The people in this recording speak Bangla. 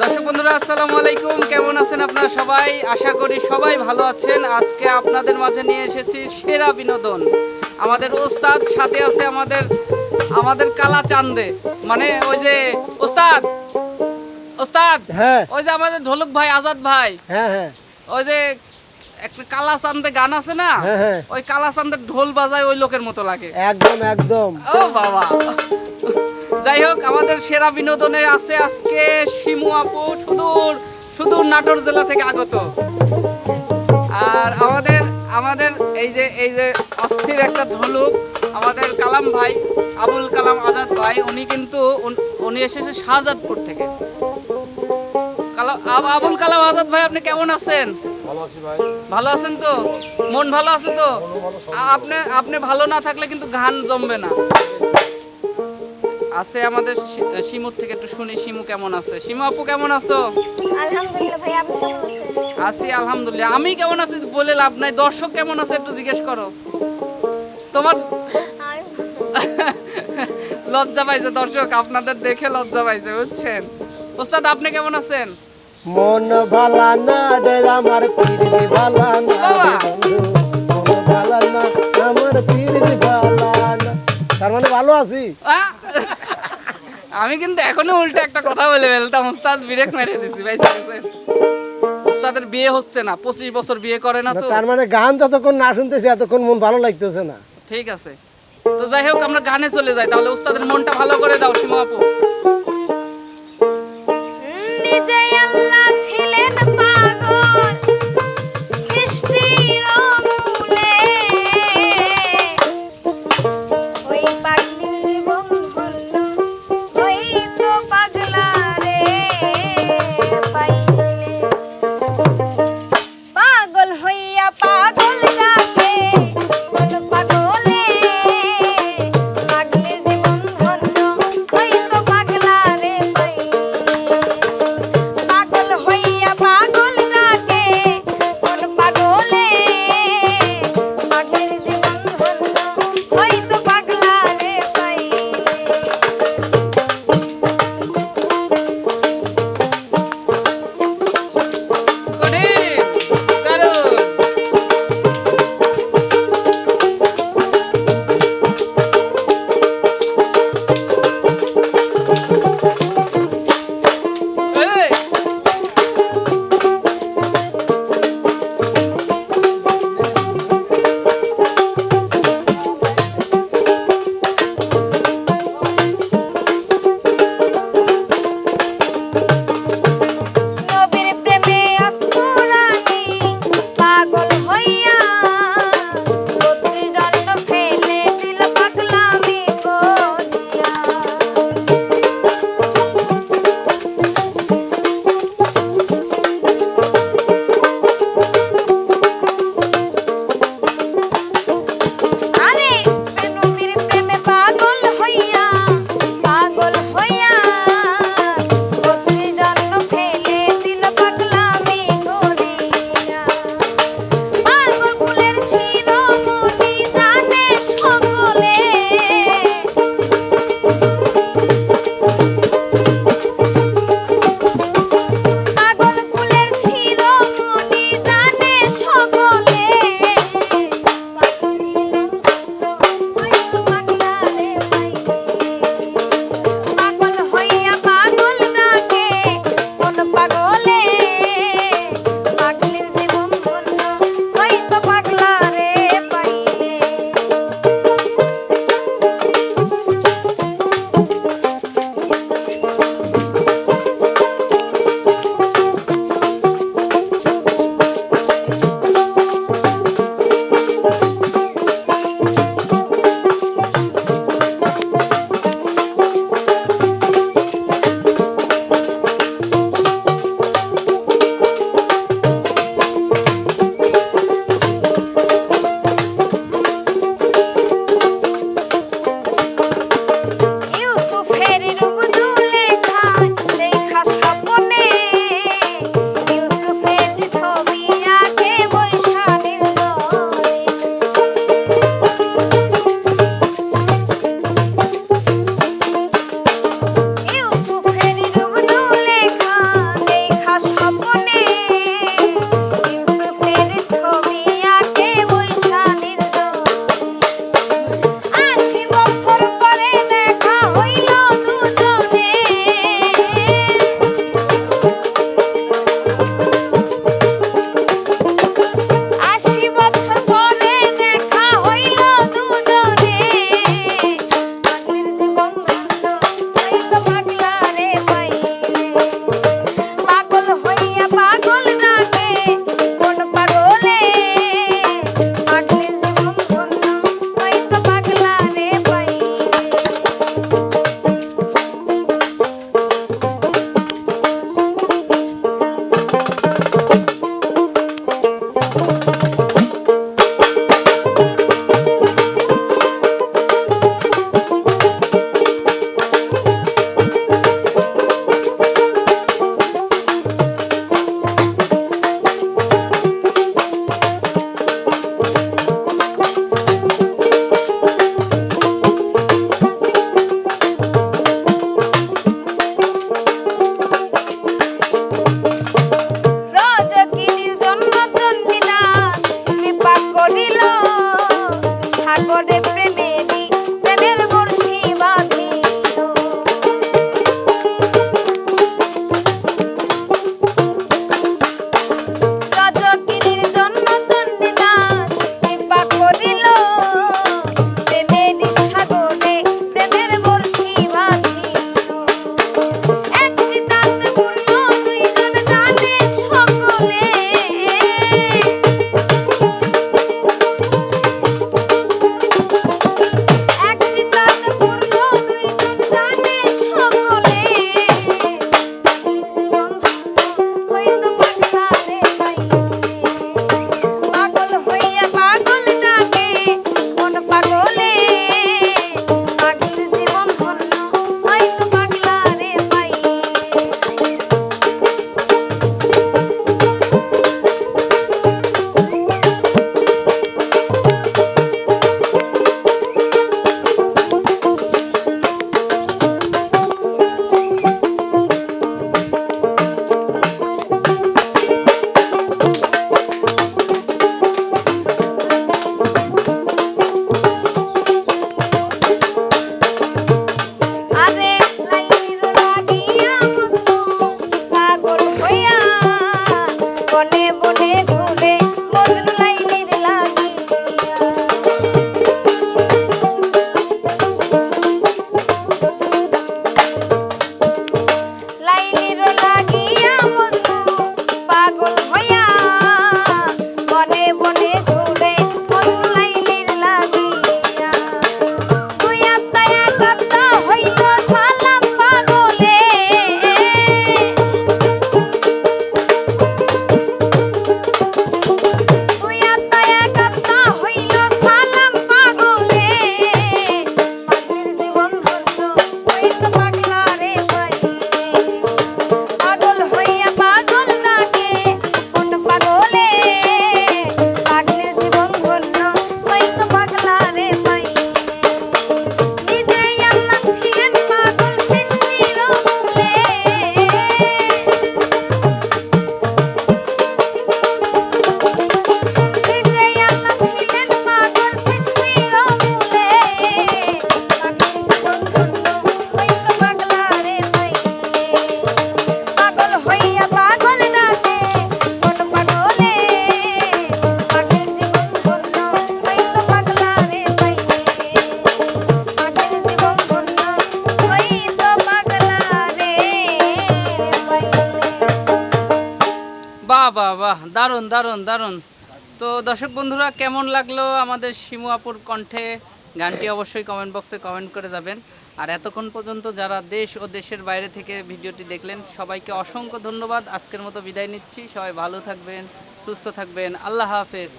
দর্শক বন্ধুরা আসসালামু আলাইকুম। কেমন আছেন আপনারা সবাই? আশা করি সবাই ভালো আছেন। আজকে আপনাদের মাঝে নিয়ে এসেছি সেরা বিনোদন। আমাদের ওস্তাদ সাথে আছে আমাদের আমাদের কালা চান্দে। মানে ওই যে ওস্তাদ ওস্তাদ হ্যাঁ। ওই যে আমাদের ঢোলক ভাই আজাদ ভাই। হ্যাঁ হ্যাঁ। ওই যে একটা কালা চান্দে গান আছে না? হ্যাঁ, হ্যাঁ। ওই কালা চান্দের ঢোল বাজায় ওই লোকের মতো লাগে। একদম একদম। ও বাবা। যাই হোক আমাদের সেরা বিনোদনে আছে আজকে শিমু আপু সুদূর সুদূর নাটোর জেলা থেকে আগত। আর আমাদের আমাদের এই যে এই যে অস্থির একটা ঢোলক আমাদের কালাম ভাই আবুল কালাম আজাদ ভাই উনি কিন্তু উন- এসেছে শাহজাদপুর থেকে। কালাম আব- আবুল কালাম আজাদ ভাই আপনি কেমন আছেন? ভালো আছেন তো? মন ভালো আছে তো? আপনি আপনি ভালো না থাকলে কিন্তু গান জমবে না। আছে আমাদের শিমুর থেকে একটু শুনি শিমু কেমন আছে? শিমু আপু কেমন আছো? আলহামদুলিল্লাহ ভাই আপনি কেমন আছেন? আছি আলহামদুলিল্লাহ। আমি কেমন আছি বলে লাভ নাই দর্শক কেমন আছে একটু জিজ্ঞেস করো। তোমার লজ্জা পাইছে দর্শক আপনাদের দেখে লজ্জা পাইছে বুঝছেন? ওস্তাদ আপনি কেমন আছেন? মন ভালা না রে আমার পীর ভালা না বাবা। মন ভালা না আমার পীর ভালা না। তার মানে ভালো আছি! আমি কিন্তু এখনও উল্টো একটা কথা বলে ফেলতাম ওস্তাদ বিরেক মেরে দিছি ভাই ওস্তাদের বিয়ে হচ্ছে না পঁচিশ বছর বিয়ে করে না তো। তার মানে গান যতক্ষণ না শুনতেছি এতক্ষণ মন ভালো লাগতেছে না। ঠিক আছে। তো যাই হোক আমরা গানে চলে যাই তাহলে ওস্তাদের মনটা ভালো করে দাও সীমা আপু। দারুণ দারুণ। তো দর্শক বন্ধুরা, কেমন লাগল আমাদের শিমুয়াপুর কণ্ঠে? গানটি অবশ্যই কমেন্ট বক্সে কমেন্ট করে যাবেন। আর এতক্ষণ পর্যন্ত যারা দেশ ও দেশের বাইরে থেকে ভিডিওটি দেখলেন, সবাইকে অসংখ্য ধন্যবাদ। আজকের মতো বিদায় নিচ্ছি। সবাই ভালো থাকবেন, সুস্থ থাকবেন। আল্লাহ হাফেজ।